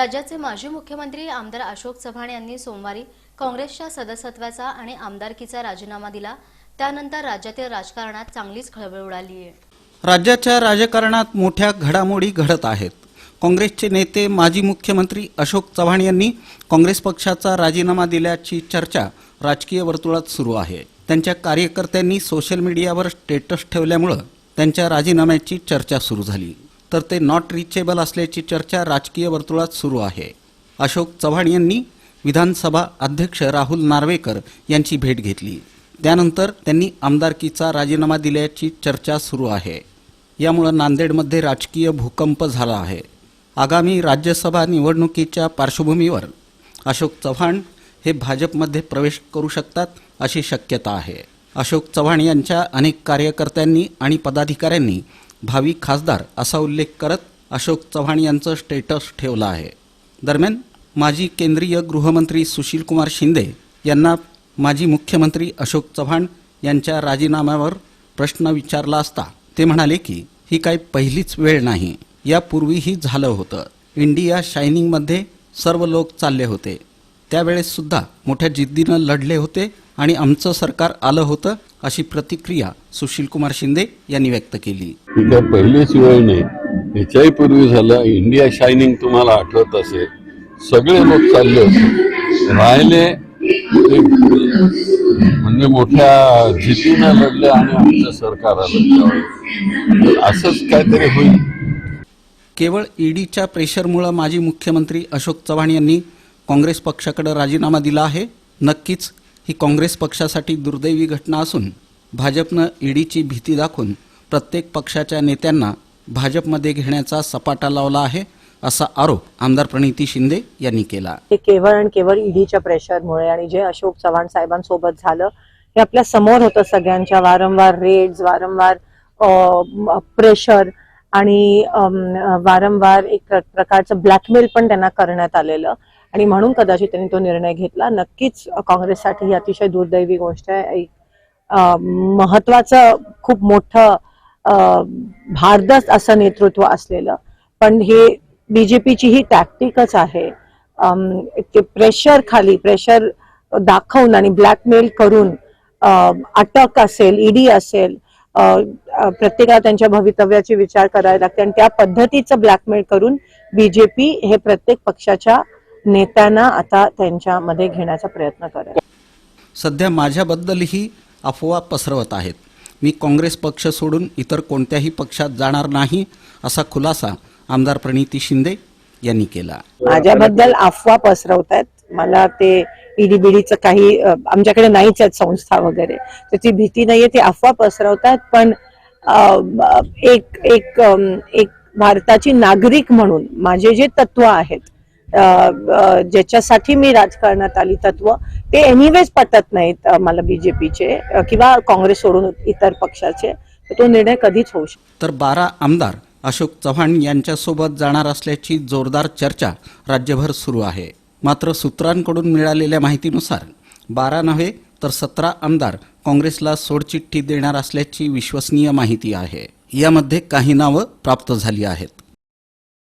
राज्याचे माजी मुख्यमंत्री आमदार अशोक चव्हाण यांनी सोमवारी काँग्रेसच्या सदस्यत्वाचा आणि आमदारकीचा राजीनामा दिला. त्यानंतर राज्यातील राजकारणात चांगलीच खळबळ उडाली आहे. राज्याच्या राजकारणात मोठ्या घडामोडी घडत आहेत. काँग्रेसचे नेते माजी मुख्यमंत्री अशोक चव्हाण यांनी काँग्रेस पक्षाचा राजीनामा दिल्याची चर्चा राजकीय वर्तुळात सुरू आहे. त्यांच्या कार्यकर्त्यांनी सोशल मीडियावर स्टेटस ठेवल्यामुळं त्यांच्या राजीनाम्याची चर्चा सुरू झाली. तर ते नॉट रिचेबल असल्याची चर्चा राजकीय वर्तुळात सुरू आहे. अशोक चव्हाण यांनी विधानसभा अध्यक्ष राहुल नार्वेकर यांची भेट घेतली. त्यानंतर त्यांनी आमदारकीचा राजीनामा दिल्याची चर्चा सुरू आहे. यामुळं नांदेडमध्ये राजकीय भूकंप झाला आहे. आगामी राज्यसभा निवडणुकीच्या पार्श्वभूमीवर अशोक चव्हाण हे भाजपमध्ये प्रवेश करू शकतात अशी शक्यता आहे. अशोक चव्हाण यांच्या अनेक कार्यकर्त्यांनी आणि पदाधिकाऱ्यांनी भावी खासदार असा उल्लेख करत अशोक चव्हाण यांचं स्टेटस ठेवलं आहे. दरम्यान माजी केंद्रीय गृहमंत्री सुशीलकुमार शिंदे यांना माजी मुख्यमंत्री अशोक चव्हाण यांच्या राजीनाम्यावर प्रश्न विचारला असता ते म्हणाले की ही काही पहिलीच वेळ नाही. यापूर्वीही झालं होतं. इंडिया शायनिंगमध्ये सर्व लोक चालले होते. त्यावेळेस सुद्धा मोठ्या जिद्दीनं लढले होते आणि आमचं सरकार आलं होतं अशी प्रतिक्रिया सुशीलकुमार शिंदे यांनी व्यक्त केली. काय पहिलीच वेळ नाही. याच्याही पूर्वी झालं इंडिया शायनिंग तुम्हाला आठवत असेल. सगळे लोक चालले होते. राहिले म्हणजे मोठ्या जिद्दीनं लढले आणि आमचं सरकार आलं असंच काहीतरी होईल. केवळ ईडीच्या प्रेशरमुळं माजी मुख्यमंत्री अशोक चव्हाण यांनी काँग्रेस पक्षाकडे राजीनामा दिला आहे. नक्कीच ही काँग्रेस पक्षासाठी दुर्दैवी घटना असून भाजपनं ईडीची भीती दाखवून प्रत्येक पक्षाच्या नेत्यांना भाजपमध्ये घेण्याचा सपाटा लावला आहे असा आरोप आमदार प्रणिती शिंदे यांनी केला. हे केवळ आणि केवळ ईडीच्या प्रेशरमुळे आणि जे अशोक चव्हाण साहेबांसोबत झालं हे आपल्यासमोर होतं सगळ्यांच्या. वारंवार रेड्स वारंवार प्रेशर आणि वारंवार एक प्रकारचं ब्लॅकमेल पण त्यांना करण्यात आलेलं. आणि म्हणून कदाचित त्यांनी तो निर्णय घेतला. नक्कीच काँग्रेससाठी ही अतिशय दुर्दैवी गोष्ट आहे. एक महत्वाचं खूप मोठं भारदस्त असं नेतृत्व असलेलं. पण हे बीजेपीची ही टॅक्टिकच आहे ते प्रेशर खाली प्रेशर दाखवून आणि ब्लॅकमेल करून अटक असेल ईडी असेल प्रत्येकाला त्यांच्या भवितव्याचे विचार करावे लागते आणि त्या पद्धतीचं ब्लॅकमेल करून बीजेपी हे प्रत्येक पक्षाच्या नेत्यांना आता त्यांच्यामध्ये घेण्याचा प्रयत्न करेल. सध्या माझ्याबद्दलही अफवा पसरवत आहेत. मी काँग्रेस पक्ष सोडून इतर कोणत्याही पक्षात जाणार नाही असा खुलासा आमदार प्रणिती शिंदे यांनी केला. माझ्याबद्दल अफवा पसरवत आहेत मला ते ईडी बिडीचं काही आमच्याकडे नाहीच आहेत संस्था वगैरे. त्याची भीती नाहीये ते अफवा पसरवतात पण एक एक एक भारताची नागरिक म्हणून माझे जे तत्व आहेत ज्याच्यासाठी मी राजकारणात आली तत्व ते एनिवेज पटत नाहीत मला बीजेपीचे किंवा काँग्रेस सोडून इतर पक्षाचे. तो निर्णय कधीच होऊ शकतो तर बारा आमदार अशोक चव्हाण यांच्यासोबत जाणार असल्याची जोरदार चर्चा राज्यभर सुरू आहे. मात्र सूत्रांकडून मिळालेल्या माहितीनुसार बारा नव्हे तर सतरा आमदार काँग्रेसला सोडचिठ्ठी देणार असल्याची विश्वसनीय माहिती आहे. यामध्ये काही नावं प्राप्त झाली आहेत.